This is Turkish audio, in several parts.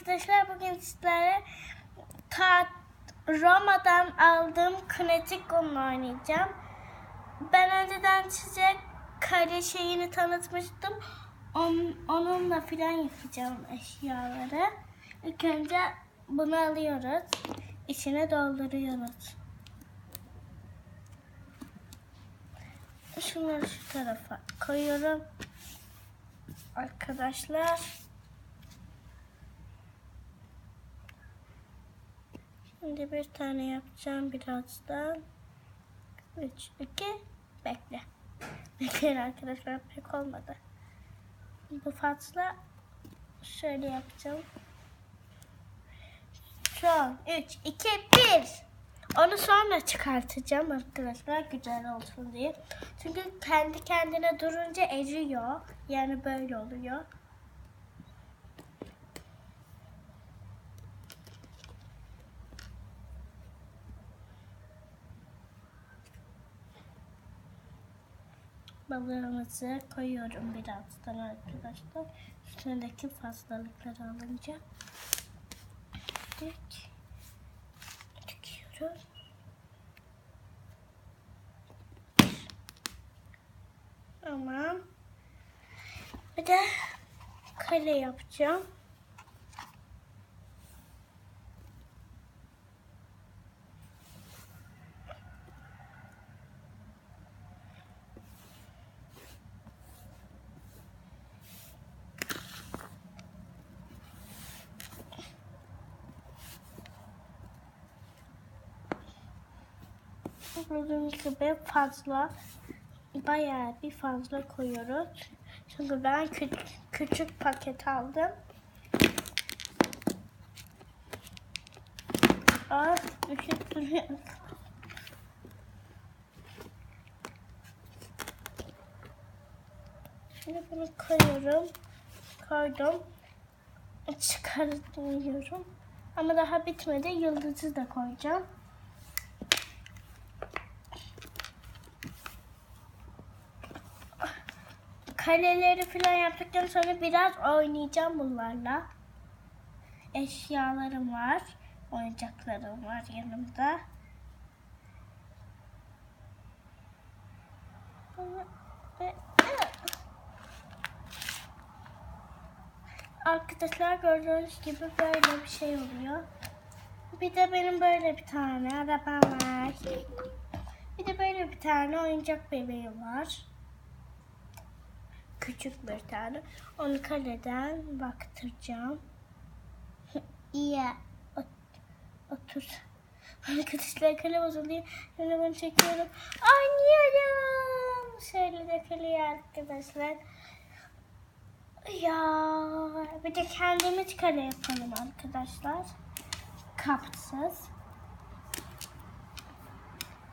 arkadaşlar bugün sizlere ta Roma'dan aldığım kinetik onunla oynayacağım. Ben önceden size kare şeyini tanıtmıştım. On, onunla filan yapacağım eşyaları. İlk önce bunu alıyoruz. İçine dolduruyoruz. Şunları şu tarafa koyuyorum. Arkadaşlar. Şimdi bir tane yapacağım birazdan. 3, 2, bekle. Bekleyin arkadaşlar pek olmadı. Bu fazla şöyle yapacağım. Son 3, 2, 1. Onu sonra çıkartacağım arkadaşlar güzel olsun diye. Çünkü kendi kendine durunca eriyor. Yani böyle oluyor. Balığımızı koyuyorum birazdan arkadaşlar. Üstündeki fazlalıkları alınca. Dök. Döküyorum. Tamam. Bir de kale yapacağım. Gördüğünüz gibi fazla bayağı bir fazla koyuyoruz. Çünkü ben küçük, küçük paket aldım. Aa, ışık duruyor. Şimdi bunu koyuyorum. Koydum. Çıkartıyorum. Ama daha bitmedi. Yıldızı da koyacağım. Kaleleri falan yaptıktan sonra biraz oynayacağım bunlarla. Eşyalarım var. Oyuncaklarım var yanımda. Arkadaşlar gördüğünüz gibi böyle bir şey oluyor. Bir de benim böyle bir tane arabam var. Bir de böyle bir tane oyuncak bebeğim var küçük bir tane. Onu kaleden baktıracağım. İyi. Ot- Otur. Arkadaşlar kale bozuluyor. Şimdi bunu çekiyorum. Oynuyorum. Şöyle de kaleye arkadaşlar. Ya bir de kendimiz kale yapalım arkadaşlar. Kapsız.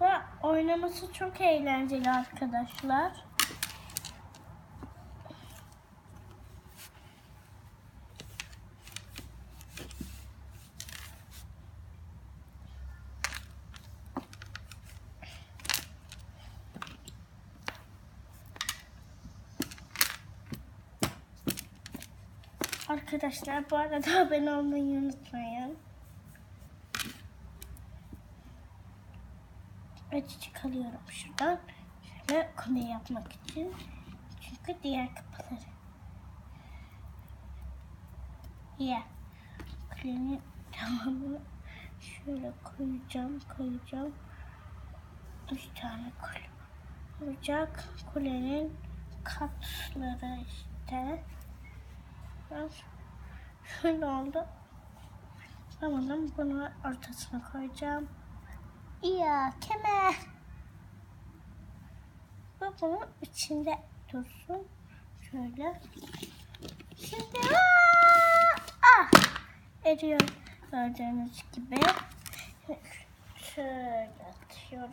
Ve oynaması çok eğlenceli arkadaşlar. Arkadaşlar bu arada abone olmayı unutmayın. Acı çıkarıyorum şuradan. Şöyle kone yapmak için. Çünkü diğer kapıları. Ya. Kulenin tamamını şöyle koyacağım, koyacağım. Üç tane kule olacak. Kulenin katları işte. Biraz şöyle oldu. Tamam bunu ortasına koyacağım. Ya kemer. Bu bunun içinde dursun. Şöyle. Şimdi aa, ah, eriyor gördüğünüz gibi. Şöyle atıyorum.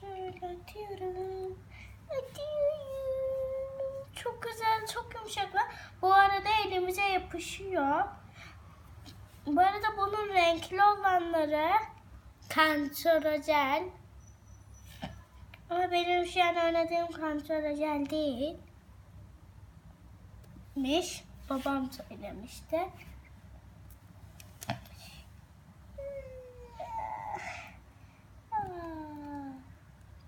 Şöyle atıyorum. Atıyorum. Çok güzel, çok yumuşak var. Bu arada elimize yapışıyor. Bu arada bunun renkli olanları kanserojen. Ama benim şu an oynadığım kanserojen değil. Miş. babam söylemişti.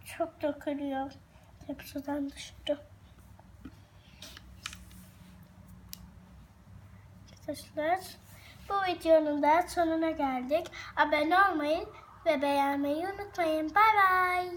Çok dökülüyor. Tepsiden düştü. Arkadaşlar bu videonun da sonuna geldik. Abone olmayı ve beğenmeyi unutmayın. Bay bay.